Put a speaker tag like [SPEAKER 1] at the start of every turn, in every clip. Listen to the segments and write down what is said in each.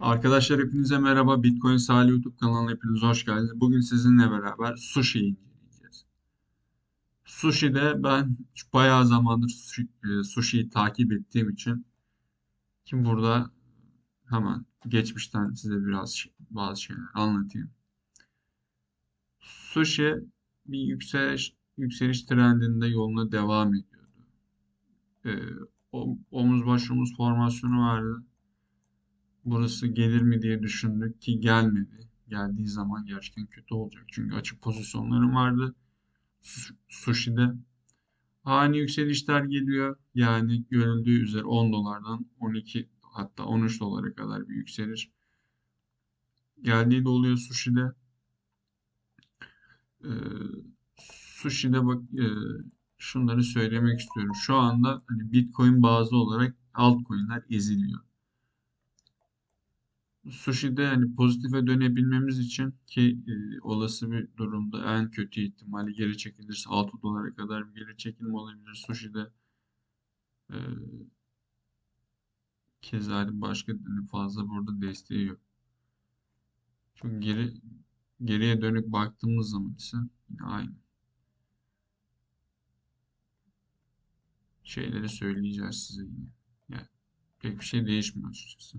[SPEAKER 1] Arkadaşlar hepinize merhaba. Bitcoin Salih YouTube kanalına hepiniz hoş geldiniz. Bugün sizinle beraber Sushi'yi inceleyeceğiz. Sushi'de ben bayağı zamandır sushi, e, Sushi'yi takip ettiğim için kim burada hemen geçmişten size biraz şey- bazı şeyler anlatayım. Sushi bir yükseliş, yükseliş trendinde yoluna devam ediyordu. E, o- omuz baş omuz formasyonu vardı. Burası gelir mi diye düşündük ki gelmedi. Geldiği zaman gerçekten kötü olacak. Çünkü açık pozisyonlarım vardı. Su- Sushi'de. Ani yükselişler geliyor. Yani görüldüğü üzere 10 dolardan 12 hatta 13 dolara kadar bir yükseliş. Geldiği de oluyor Sushi'de. Ee, Sushi'de bak e, şunları söylemek istiyorum. Şu anda hani Bitcoin bazlı olarak altcoin'ler eziliyor. Sushi'de hani pozitife dönebilmemiz için ki e, olası bir durumda en kötü ihtimali geri çekilirse 6 dolara kadar bir geri çekilme olabilir. Sushi'de e, keza hani başka hani fazla burada desteği yok. Çünkü geri geriye dönük baktığımız zaman ise aynı şeyleri söyleyeceğiz size yine. Yani pek bir şey değişmiyor açıkçası.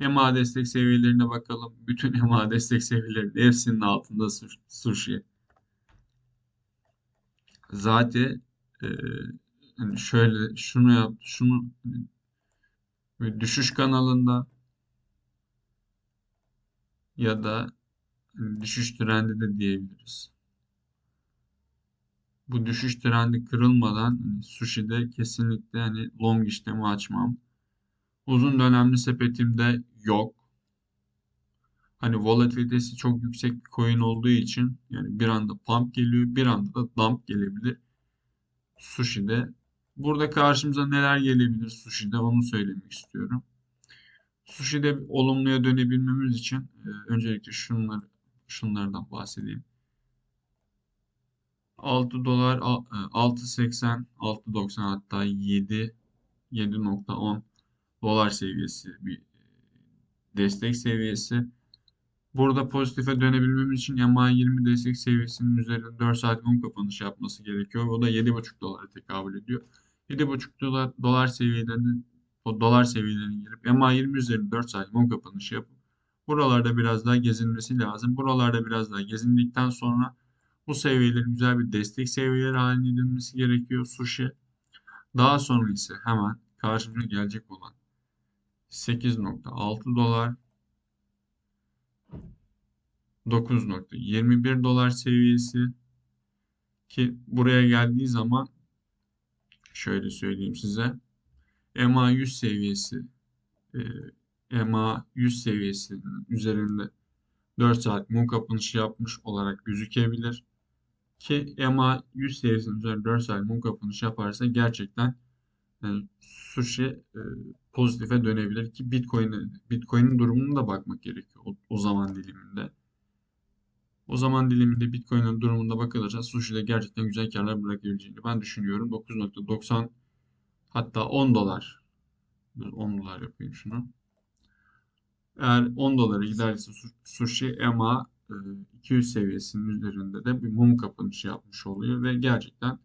[SPEAKER 1] EMA destek seviyelerine bakalım. Bütün EMA destek seviyelerinin hepsinin altında su- sushi. Zaten e, hani şöyle şunu yap, şunu hani düşüş kanalında ya da hani düşüş trendi de diyebiliriz. Bu düşüş trendi kırılmadan hani sushi'de kesinlikle hani long işlemi açmam. Uzun dönemli sepetimde yok. Hani volatilitesi çok yüksek bir coin olduğu için yani bir anda pump geliyor, bir anda da dump gelebilir sushi'de. Burada karşımıza neler gelebilir sushi'de onu söylemek istiyorum. Sushi'de olumluya dönebilmemiz için e, öncelikle şunları şunlardan bahsedeyim. 6 dolar al- e, 6.80 6.90 hatta 7 7.10 dolar seviyesi bir destek seviyesi. Burada pozitife dönebilmemiz için MA20 destek seviyesinin üzerinde 4 saat mum kapanış yapması gerekiyor. O da 7,5 dolara tekabül ediyor. 7,5 dolar, dolar seviyelerinin o dolar seviyelerine girip MA20 üzerinde 4 saat mum kapanışı yapıp buralarda biraz daha gezinmesi lazım. Buralarda biraz daha gezindikten sonra bu seviyelerin güzel bir destek seviyeleri haline edilmesi gerekiyor sushi. Daha sonra ise hemen karşımıza gelecek olan 8.6 dolar. 9.21 dolar seviyesi. Ki buraya geldiği zaman şöyle söyleyeyim size. EMA 100 seviyesi e, EMA 100 seviyesinin üzerinde 4 saat mum kapanışı yapmış olarak gözükebilir. Ki EMA 100 seviyesinin üzerinde 4 saat mum kapanışı yaparsa gerçekten e, sushi e, pozitife dönebilir ki Bitcoin'e Bitcoin'in durumuna da bakmak gerekiyor o, o zaman diliminde. O zaman diliminde Bitcoin'in durumunda bakılırsa Sushi'de gerçekten güzel karlar bırakabileceğini ben düşünüyorum. 9.90 hatta 10 dolar. Dur, 10 dolar yapayım şunu. Eğer 10 dolara giderse su- Sushi EMA e, 200 seviyesinin üzerinde de bir mum kapanışı yapmış oluyor ve gerçekten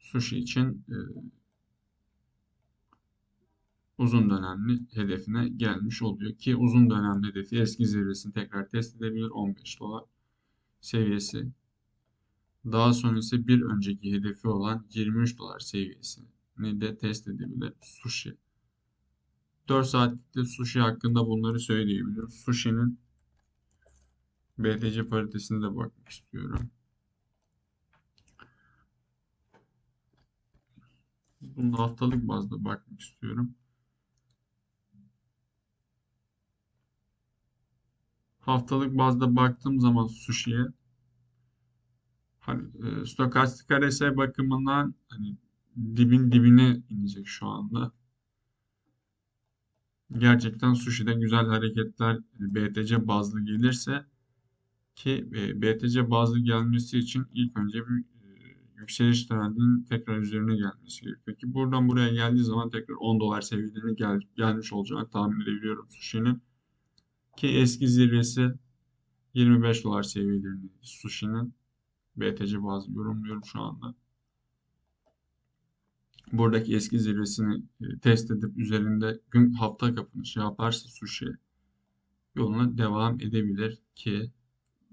[SPEAKER 1] Sushi için e, uzun dönemli hedefine gelmiş oluyor ki uzun dönemli hedefi eski zirvesini tekrar test edebilir 15 dolar seviyesi. Daha sonra ise bir önceki hedefi olan 23 dolar seviyesini de test edebilir sushi. 4 saatlikte sushi hakkında bunları söyleyebilirim. Sushi'nin BTC paritesine de bakmak istiyorum. Bunu haftalık bazda bakmak istiyorum. Haftalık bazda baktığım zaman sushi'ye hani e, stokastik RSI bakımından hani dibin dibine inecek şu anda. Gerçekten sushi'de güzel hareketler e, BTC bazlı gelirse ki e, BTC bazlı gelmesi için ilk önce bir e, yükseliş trendinin tekrar üzerine gelmesi gerekiyor ki buradan buraya geldiği zaman tekrar 10 dolar seviyelerine gel, gelmiş olacağını tahmin edebiliyorum sushi'nin. Ki eski zirvesi 25 dolar seviyelerindeydi sushi'nin. BTC bazı yorumluyorum şu anda. Buradaki eski zirvesini e, test edip üzerinde gün hafta kapanışı yaparsa sushi yoluna devam edebilir ki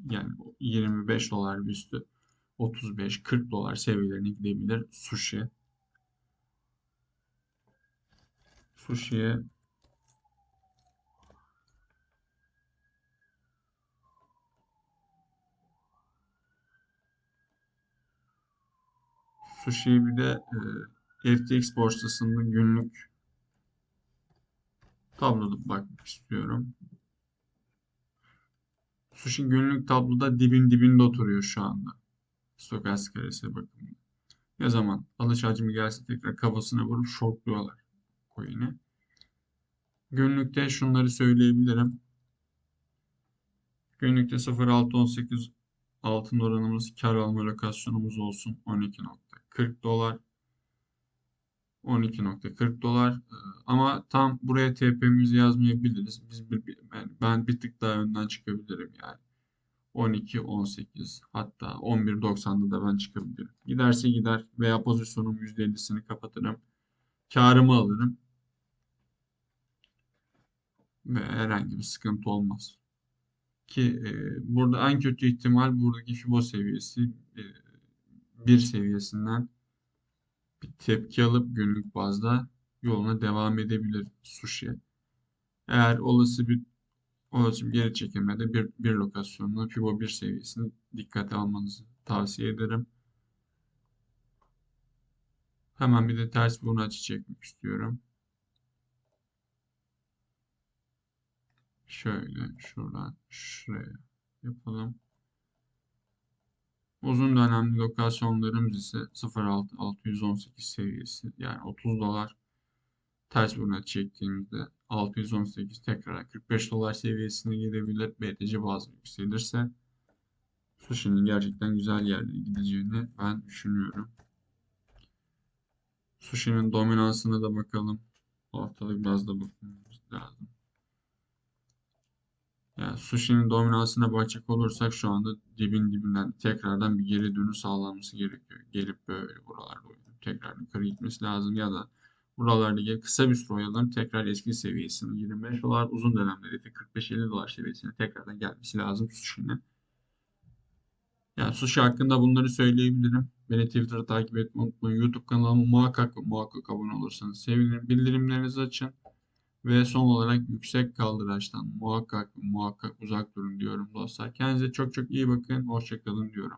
[SPEAKER 1] yani 25 dolar üstü 35-40 dolar seviyelerine gidebilir sushi. Sushi'ye Sushi'yi bir de e, FTX borsasında günlük tabloda bakmak istiyorum. Sushi günlük tabloda dibin dibinde oturuyor şu anda. Stokastik karesi bakımında. Ne zaman alış hacmi gelse tekrar kafasına vurup shortluyorlar coin'i. Günlükte şunları söyleyebilirim. Günlükte 0.618 altın oranımız kar alma lokasyonumuz olsun 12.40 dolar. 12.40 dolar. Ee, Ama tam buraya TP'mizi yazmayabiliriz. Biz bir, bir- ben, bir tık daha önden çıkabilirim yani. 12, 18 hatta 11.90'da da ben çıkabilirim. Giderse gider veya pozisyonumun %50'sini kapatırım. Karımı alırım. Ve herhangi bir sıkıntı olmaz. Ki e, burada en kötü ihtimal buradaki Fibo seviyesi e, 1 seviyesinden bir tepki alıp günlük bazda yoluna devam edebilir sushi. Eğer olası bir olası bir geri çekilmede bir, bir lokasyonla Fibo 1 seviyesini dikkate almanızı tavsiye ederim. Hemen bir de ters bir açı çekmek istiyorum. Şöyle şuradan şuraya yapalım. Uzun dönemli lokasyonlarımız ise 0.618 seviyesi yani 30 dolar ters buruna çektiğimizde 618 tekrar 45 dolar seviyesine gelebilir. BTC bazı yükselirse Sushi'nin gerçekten güzel yerlere gideceğini ben düşünüyorum. Sushi'nin dominansına da bakalım. Haftalık biraz da bakmamız lazım. Yani sushi'nin dominansına bakacak olursak şu anda dibin dibinden tekrardan bir geri dönüş sağlanması gerekiyor. Gelip böyle buralarda oynayıp tekrar yukarı gitmesi lazım ya da buralarda gel kısa bir süre oyalanıp tekrar eski seviyesini 25 dolar uzun dönemde de 45-50 dolar seviyesine tekrardan gelmesi lazım sushi'nin. Yani sushi hakkında bunları söyleyebilirim. Beni Twitter'da takip etmeyi unutmayın. YouTube kanalıma muhakkak muhakkak abone olursanız sevinirim. Bildirimlerinizi açın. Ve son olarak yüksek kaldıraçtan muhakkak muhakkak uzak durun diyorum dostlar. Kendinize çok çok iyi bakın. Hoşça kalın diyorum.